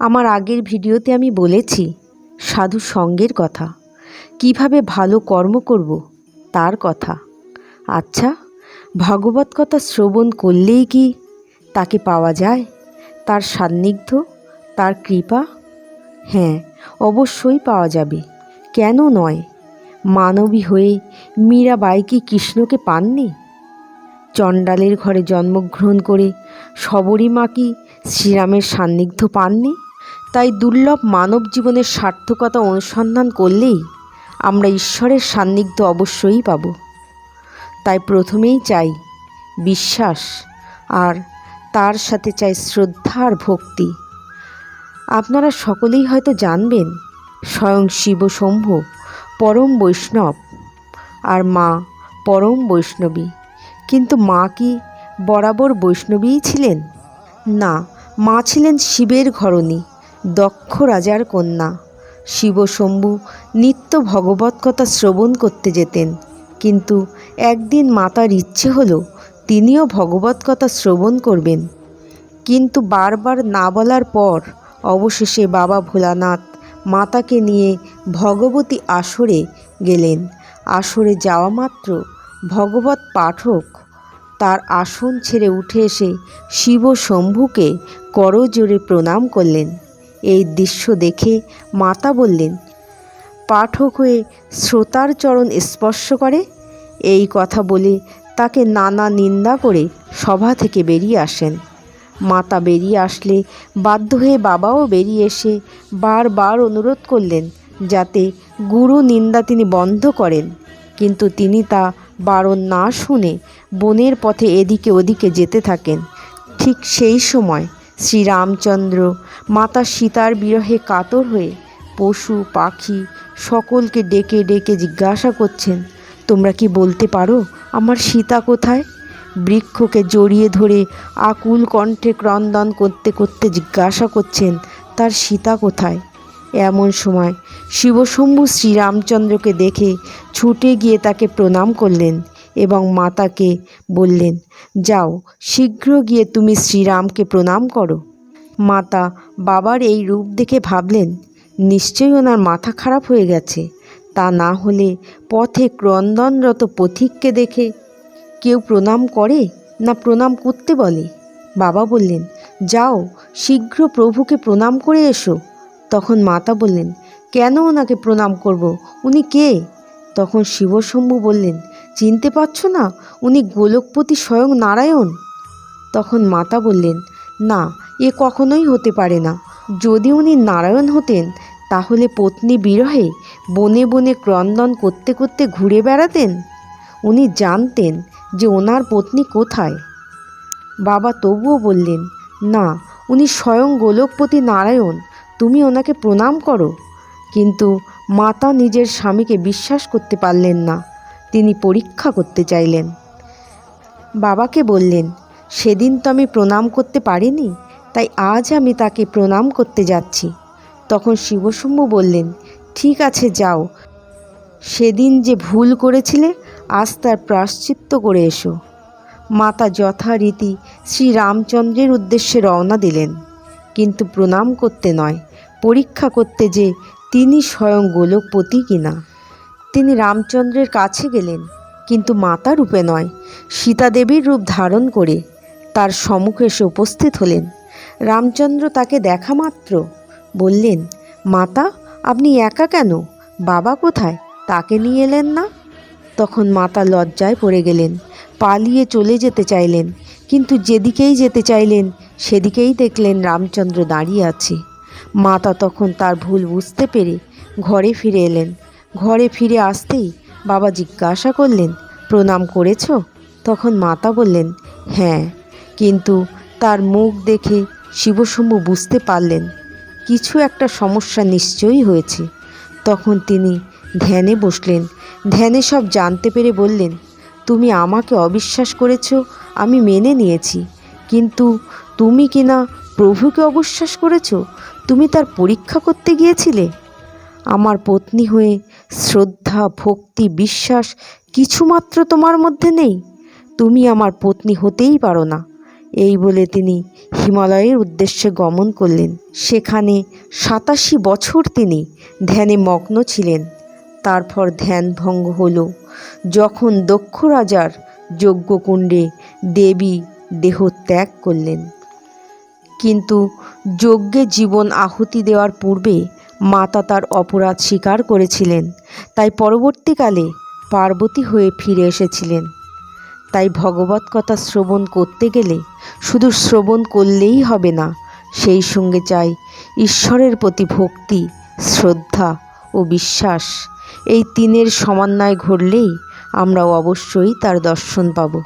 আমার আগের ভিডিওতে আমি বলেছি, সাধু সঙ্গের কথা। কীভাবে ভালো কর্ম করব, তার কথা। আচ্ছা ভগবত কথা শ্রবণ করলেই কি তাকে পাওয়া যায়? তার সান্নিধ্য, তার কৃপা? হ্যাঁ অবশ্যই পাওয়া যাবে। কেন নয়? মানবী হয়ে মীরাবাই কি কৃষ্ণকে পাননি? চণ্ডালের ঘরে জন্মগ্রহণ করে সবরী মা কি শ্রীরামের সান্নিধ্য পাননি? তাই দুর্লভ মানব জীবনের সার্থকতা অনুসন্ধান করলেই আমরা ঈশ্বরের সান্নিধ্য অবশ্যই পাব। তাই প্রথমেই চাই বিশ্বাস আর তার সাথে চাই শ্রদ্ধা আর ভক্তি। আপনারা সকলেই হয়তো জানবেন, স্বয়ং শিব শম্ভু পরম বৈষ্ণব আর মা পরম বৈষ্ণবী। কিন্তু মা কি বরাবর বৈষ্ণবীই ছিলেন? না, মা ছিলেন শিবের ঘরণী। দক্ষ রাজার কন্যা। শিবশম্ভু নিত্য ভগবত কথা শ্রবণ করতে যেতেন। কিন্তু একদিন মাতার ইচ্ছে হলো, তিনিও ভগবত কথা শ্রবণ করবেন। কিন্তু বারবার না বলার পর অবশেষে বাবা ভোলানাথ মাতাকে নিয়ে ভগবতী আসরে গেলেন। আসরে যাওয়া মাত্র ভগবত পাঠক তার আসন ছেড়ে উঠে এসে শিব শম্ভুকে করজোরে প্রণাম করলেন। এই দৃশ্য দেখে মাতা বললেন, পাঠক হয়ে শ্রোতার চরণ স্পর্শ করে? এই কথা বলে তাকে নানা নিন্দা করে সভা থেকে বেরিয়ে আসেন। মাতা বেরিয়ে আসলে বাধ্য হয়ে বাবাও বেরিয়ে এসে বারবার অনুরোধ করলেন যাতে গুরু নিন্দা তিনি বন্ধ করেন। কিন্তু তিনি তা বারণ না শুনে বনের পথে এদিকে ওদিকে যেতে থাকেন। ঠিক সেই সময় শ্রীরামচন্দ্র মাতা সীতার বিরহে কাতর হয়ে পশু, পাখি সকলকে ডেকে ডেকে জিজ্ঞাসা করছেন, তোমরা কি বলতে পারো আমার সীতা কোথায়? বৃক্ষকে জড়িয়ে ধরে আকুল কণ্ঠে ক্রন্দন করতে করতে জিজ্ঞাসা করছেন, তার সীতা কোথায়? এমন সময় শিবশম্ভু শ্রীরামচন্দ্রকে দেখে ছুটে গিয়ে তাকে প্রণাম করলেন। এবং মাতাকে বললেন, যাও, শীঘ্র গিয়ে তুমি শ্রীরামকে প্রণাম করো। মাতা বাবার এই রূপ দেখে ভাবলেন, নিশ্চয়ই ওনার মাথা খারাপ হয়ে গেছে। তা না হলে পথে ক্রন্দনরত পথিককে দেখে কেউ প্রণাম করে না প্রণাম করতে বলে? বাবা বললেন, যাও, শীঘ্র প্রভুকে প্রণাম করে এসো। তখন মাতা বললেন, কেন ওনাকে প্রণাম করব? উনি কে? তখন শিবশম্ভু বললেন চিনতে পারছ না উনি গোলকপতি স্বয়ং নারায়ণ? তখন মাতা বললেন, না, এ কখনোই হতে পারে না। যদি উনি নারায়ণ হতেন, তাহলে পত্নী বিরহে বনে বনে ক্রন্দন করতে করতে ঘুরে বেড়াতেন? উনি জানতেন যে ওনার পত্নী কোথায়। বাবা তবুও বললেন, না, উনি স্বয়ং গোলকপতি নারায়ণ, তুমি ওনাকে প্রণাম করো। কিন্তু মাতা নিজের স্বামীকে বিশ্বাস করতে পারলেন না। তিনি পরীক্ষা করতে চাইলেন। বাবাকে বললেন, সেদিন তো আমি প্রণাম করতে পারিনি, তাই আজ আমি তাকে প্রণাম করতে যাচ্ছি। তখন শিবশম্ভু বললেন, ঠিক আছে, যাও। সেদিন যে ভুল করেছিলে, আজ তার প্রাশ্চিত্য করে এসো। মাতা যথারীতি শ্রীরামচন্দ্রের উদ্দেশ্যে রওনা দিলেন। কিন্তু প্রণাম করতে নয়, পরীক্ষা করতে যে তিনি স্বয়ং গোলকপতি কিনা। তিনি রামচন্দ্রের কাছে গেলেন, কিন্তু মাতা রূপে নয় সীতাদেবীর রূপ ধারণ করে তার সম্মুখে এসে উপস্থিত হলেন। রামচন্দ্র তাকে দেখা মাত্র, বললেন, মাতা, আপনি একা কেন? বাবা কোথায়? তাকে নিয়ে এলেন না? তখন মাতা লজ্জায় পড়ে গেলেন, পালিয়ে চলে যেতে চাইলেন, কিন্তু যেদিকেই যেতে চাইলেন, সেদিকেই দেখলেন রামচন্দ্র দাঁড়িয়ে আছে। মাতা তখন তার ভুল বুঝতে পেরে ঘরে ফিরে এলেন। ঘরে ফিরে আসতেই বাবা জিজ্ঞাসা করলেন, প্রণাম করেছ? তখন মাতা বললেন হ্যাঁ। কিন্তু তার মুখ দেখে শিবশম্ভু বুঝতে পারলেন, কিছু একটা সমস্যা নিশ্চয়ই হয়েছে। তখন তিনি ধ্যানে বসলেন, ধ্যানে সব জানতে পেরে বললেন, তুমি আমাকে অবিশ্বাস করেছ, আমি মেনে নিয়েছি, কিন্তু তুমি কি না প্রভুকে অবিশ্বাস করেছ? তুমি তার পরীক্ষা করতে গিয়েছিলে? আমার পত্নী হয়ে শ্রদ্ধা, ভক্তি, বিশ্বাস কিছুমাত্র তোমার মধ্যে নেই। তুমি আমার পত্নী হতেই পারো না। এই বলে তিনি হিমালয়ের উদ্দেশ্যে গমন করলেন। সেখানে সাতাশি বছর তিনি ধ্যানে মগ্ন ছিলেন। তারপর ধ্যান ভঙ্গ হল। যখন দক্ষ রাজার যজ্ঞকুণ্ডে দেবী দেহ ত্যাগ করলেন। কিন্তু যজ্ঞে জীবন আহুতি দেওয়ার পূর্বে মাতা তার অপরাধ স্বীকার করেছিলেন। তাই পরবর্তীকালে পার্বতী হয়ে ফিরে এসেছিলেন। তাই ভগবত কথা শ্রবণ করতে গেলে শুধু শ্রবণ করলেই হবে না, সেই সঙ্গে চাই ঈশ্বরের প্রতি ভক্তি, শ্রদ্ধা ও বিশ্বাস। এই তিনের সমন্বয় ঘটলেই আমরা অবশ্যই তার দর্শন পাবো।